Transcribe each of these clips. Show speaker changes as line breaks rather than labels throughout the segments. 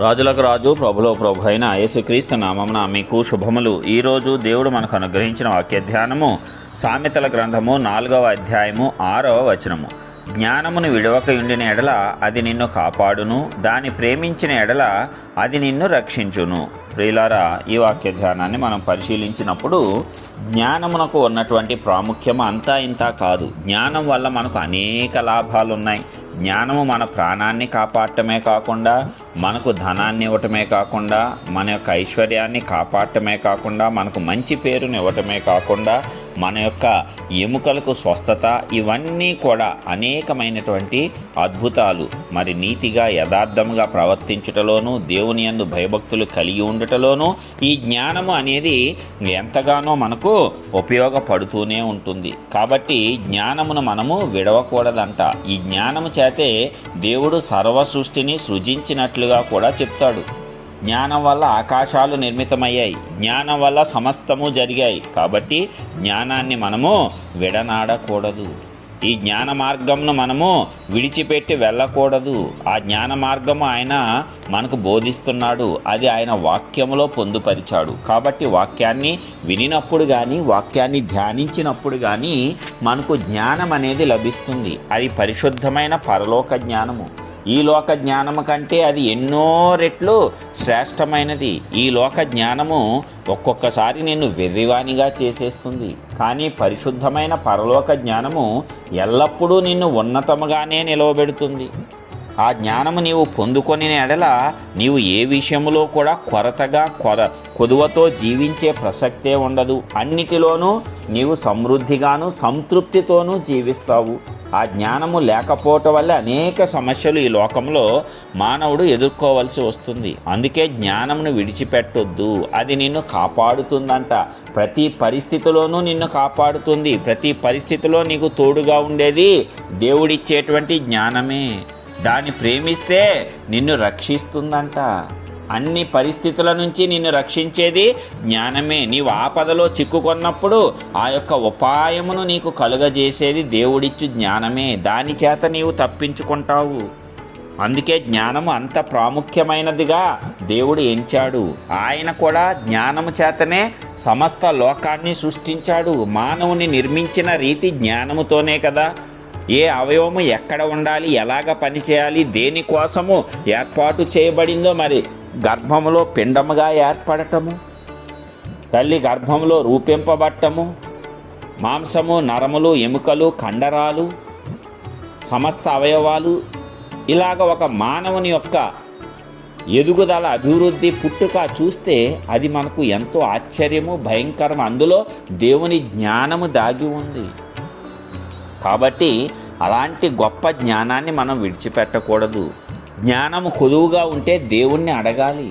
రాజులకు రాజు ప్రభులో ప్రభు అయిన యేసుక్రీస్తు నామమున మీకు శుభములు. ఈరోజు దేవుడు మనకు అనుగ్రహించిన వాక్య ధ్యానము సామెతల గ్రంథము నాలుగవ అధ్యాయము ఆరవ వచనము. జ్ఞానమును విడవక ఉండిన ఎడల అది నిన్ను కాపాడును దాని ప్రేమించిన ఎడల అది నిన్ను రక్షించును. ప్రియులారా ఈ వాక్య ధ్యానాన్ని మనం పరిశీలించినప్పుడు జ్ఞానమునకు ఉన్నటువంటి ప్రాముఖ్యం అంతా ఇంత కాదు. జ్ఞానం వల్ల మనకు అనేక లాభాలు ఉన్నాయి జ్ఞానము మన ప్రాణాన్ని కాపాడటమే కాకుండా మనకు ధనాన్ని ఇవ్వటమే కాకుండా మన యొక్క ఐశ్వర్యాన్ని కాపాడటమే కాకుండా మనకు మంచి పేరుని ఇవ్వటమే కాకుండా మన యొక్క ఎముకలకు స్వస్థత ఇవన్నీ కూడా అనేకమైనటువంటి అద్భుతాలు. మరి నీతిగా యథార్థముగా ప్రవర్తించుటలోనూ దేవుని యందు భయభక్తులు కలిగి ఉండటలోనూ ఈ జ్ఞానము అనేది ఎంతగానో మనకు ఉపయోగపడుతూనే ఉంటుంది. కాబట్టి జ్ఞానమును మనము విడవకూడదంట. ఈ జ్ఞానము చేతే దేవుడు సర్వ సృష్టిని సృజించినట్లుగా కూడా చెప్తాడు. జ్ఞానం వల్ల ఆకాశాలు నిర్మితమయ్యాయి. జ్ఞానం వల్ల సమస్తము జరిగాయి. కాబట్టి జ్ఞానాన్ని మనము విడనాడకూడదు. ఈ జ్ఞాన మార్గంను మనము విడిచిపెట్టి వెళ్ళకూడదు. ఆ జ్ఞాన మార్గము ఆయన మనకు బోధిస్తున్నాడు. అది ఆయన వాక్యములో పొందుపరిచాడు. కాబట్టి వాక్యాన్ని వినినప్పుడు కానీ వాక్యాన్ని ధ్యానించినప్పుడు కానీ మనకు జ్ఞానం అనేది లభిస్తుంది. అది పరిశుద్ధమైన పరలోక జ్ఞానము. ఈ లోక జ్ఞానము కంటే అది ఎన్నో రెట్లు శ్రేష్టమైనది. ఈ లోక జ్ఞానము ఒక్కొక్కసారి నిన్ను వెర్రివానిగా చేసేస్తుంది. కానీ పరిశుద్ధమైన పరలోక జ్ఞానము ఎల్లప్పుడూ నిన్ను ఉన్నతముగానే నిలవబెడుతుంది. ఆ జ్ఞానము నీవు పొందుకొని ఎడల నీవు ఏ విషయంలో కూడా కొరతగా కొర కొదువతో జీవించే ప్రసక్తే ఉండదు. అన్నిటిలోనూ నీవు సమృద్ధిగాను సంతృప్తితోనూ జీవిస్తావు. ఆ జ్ఞానము లేకపోవటం వల్ల అనేక సమస్యలు ఈ లోకంలో మానవుడు ఎదుర్కోవలసి వస్తుంది. అందుకే జ్ఞానమును విడిచిపెట్టొద్దు. అది నిన్ను కాపాడుతుందంట. ప్రతి పరిస్థితిలోనూ నిన్ను కాపాడుతుంది. ప్రతి పరిస్థితిలో నీకు తోడుగా ఉండేది దేవుడిచ్చేటువంటి జ్ఞానమే. దాన్ని ప్రేమిస్తే నిన్ను రక్షిస్తుందంట. అన్ని పరిస్థితుల నుంచి నిన్ను రక్షించేది జ్ఞానమే. నీవు ఆపదలో చిక్కుకున్నప్పుడు ఆ యొక్క ఉపాయమును నీకు కలుగజేసేది దేవుడిచ్చు జ్ఞానమే. దాని చేత నీవు తప్పించుకుంటావు. అందుకే జ్ఞానము అంత ప్రాముఖ్యమైనదిగా దేవుడు ఎంచాడు. ఆయన కూడా జ్ఞానము చేతనే సమస్త లోకాన్ని సృష్టించాడు. మానవుని నిర్మించిన రీతి జ్ఞానముతోనే కదా. ఏ అవయవము ఎక్కడ ఉండాలి? ఎలాగ పనిచేయాలి? దేనికోసము ఏర్పాటు చేయబడిందో మరి గర్భములో పిండముగా ఏర్పడటము తల్లి గర్భంలో రూపింపబట్టము మాంసము నరములు ఎముకలు కండరాలు సమస్త అవయవాలు ఇలాగ ఒక మానవుని యొక్క ఎదుగుదల అభివృద్ధి పుట్టుక చూస్తే అది మనకు ఎంతో ఆశ్చర్యము భయంకరం అందులో దేవుని జ్ఞానము దాగి ఉంది. కాబట్టి అలాంటి గొప్ప జ్ఞానాన్ని మనం విడిచిపెట్టకూడదు. జ్ఞానము కొదువుగా ఉంటే దేవుణ్ణి అడగాలి.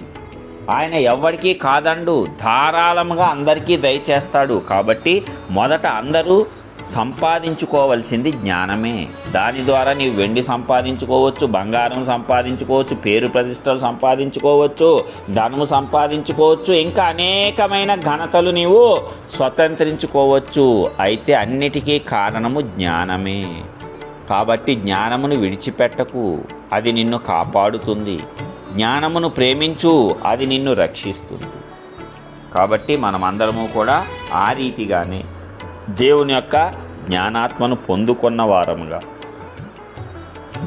ఆయన ఎవరికీ కాదండు. ధారాళముగా అందరికీ దయచేస్తాడు. కాబట్టి మొదట అందరూ సంపాదించుకోవలసింది జ్ఞానమే. దాని ద్వారా నీవు వెండి సంపాదించుకోవచ్చు బంగారం సంపాదించుకోవచ్చు పేరు ప్రతిష్టలు సంపాదించుకోవచ్చు ధనము సంపాదించుకోవచ్చు ఇంకా అనేకమైన ఘనతలు నీవు స్వతంత్రించుకోవచ్చు. అయితే అన్నిటికీ కారణము జ్ఞానమే. కాబట్టి జ్ఞానమును విడిచిపెట్టకు. అది నిన్ను కాపాడుతుంది. జ్ఞానమును ప్రేమించు అది నిన్ను రక్షిస్తుంది. కాబట్టి మనమందరము కూడా ఆ రీతిగానే దేవుని యొక్క జ్ఞానాత్మను పొందుకున్న వారముగా.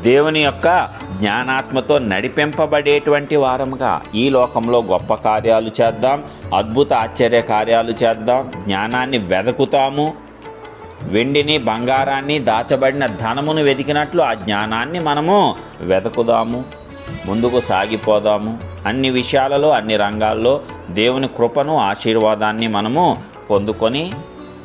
దేవుని యొక్క జ్ఞానాత్మతో నడిపింపబడేటువంటి వారముగా ఈ లోకంలో గొప్ప కార్యాలు చేద్దాం అద్భుత ఆశ్చర్య కార్యాలు చేద్దాం జ్ఞానాన్ని వెదకుతాము వెండిని బంగారాన్ని దాచబడిన ధనమును వెతికినట్లు ఆ జ్ఞానాన్ని మనము వెతుకుదాము. ముందుకు సాగిపోదాము. అన్ని విషయాలలో అన్ని రంగాల్లో దేవుని కృపను ఆశీర్వాదాన్ని మనము పొందుకొని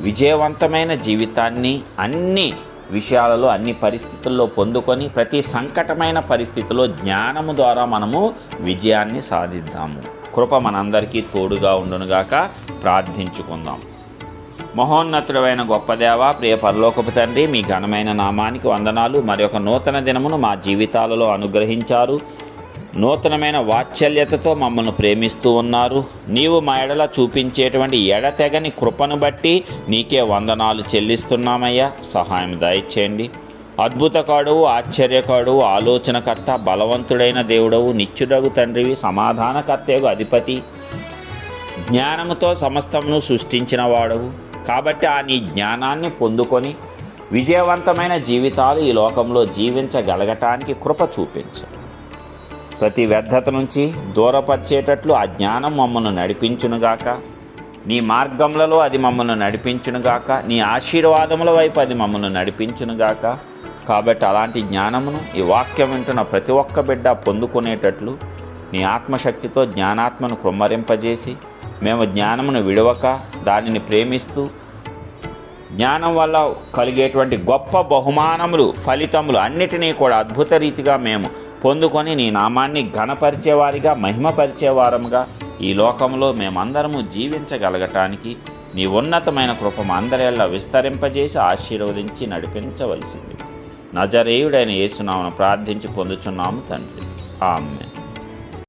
విజయవంతమైన జీవితాన్ని అన్ని విషయాలలో అన్ని పరిస్థితుల్లో పొందుకొని ప్రతి సంకటమైన పరిస్థితిలో జ్ఞానము ద్వారా మనము విజయాన్ని సాధిద్దాము. కృప మనందరికీ తోడుగా ఉండునుగాక ప్రార్థించుకుందాం. మహోన్నతుడైన గొప్పదేవ ప్రియ పరలోకపు తండ్రి మీ ఘనమైన నామానికి వందనాలు. మరి ఒక నూతన దినమును మా జీవితాలలో అనుగ్రహించారు. నూతనమైన వాత్సల్యతతో మమ్మల్ని ప్రేమిస్తూ ఉన్నారు. నీవు మా ఎడల చూపించేటువంటి ఎడతెగని కృపను బట్టి నీకే వందనాలు చెల్లిస్తున్నామయ్యా. సహాయం దయచేయండి. అద్భుతకాడు ఆశ్చర్యకాడువు ఆలోచనకర్త బలవంతుడైన దేవుడవు నిత్యుడగు తండ్రివి సమాధానకర్తయగు అధిపతి. జ్ఞానముతో సమస్తమును సృష్టించిన వాడవు. కాబట్టి ఆ నీ జ్ఞానాన్ని పొందుకొని విజయవంతమైన జీవితాలు ఈ లోకంలో జీవించగలగటానికి కృప చూపించు. ప్రతి వ్యర్థత నుంచి దూరపరిచేటట్లు ఆ జ్ఞానం మమ్మల్ని నడిపించునుగాక. నీ మార్గములలో అది మమ్మల్ని నడిపించునుగాక. నీ ఆశీర్వాదముల వైపు అది మమ్మల్ని నడిపించునుగాక. కాబట్టి అలాంటి జ్ఞానమును ఈ వాక్యం వింటున్న ప్రతి ఒక్క బిడ్డ పొందుకునేటట్లు నీ ఆత్మశక్తితో జ్ఞానాత్మను కుమ్మరింపజేసి మేము జ్ఞానమును విడవక దానిని ప్రేమిస్తూ జ్ఞానం వల్ల కలిగేటువంటి గొప్ప బహుమానములు ఫలితములు అన్నిటినీ కూడా అద్భుత రీతిగా మేము పొందుకొని నీ నామాన్ని ఘనపరిచేవారిగా మహిమపరిచేవారముగా ఈ లోకంలో మేమందరము జీవించగలగటానికి నీ ఉన్నతమైన కృపము అందరిలా విస్తరింపజేసి ఆశీర్వదించి నడిపించవలసింది. నజరేయుడైన యేసునామను ప్రార్థించి పొందుచున్నాము తండ్రి. ఆమె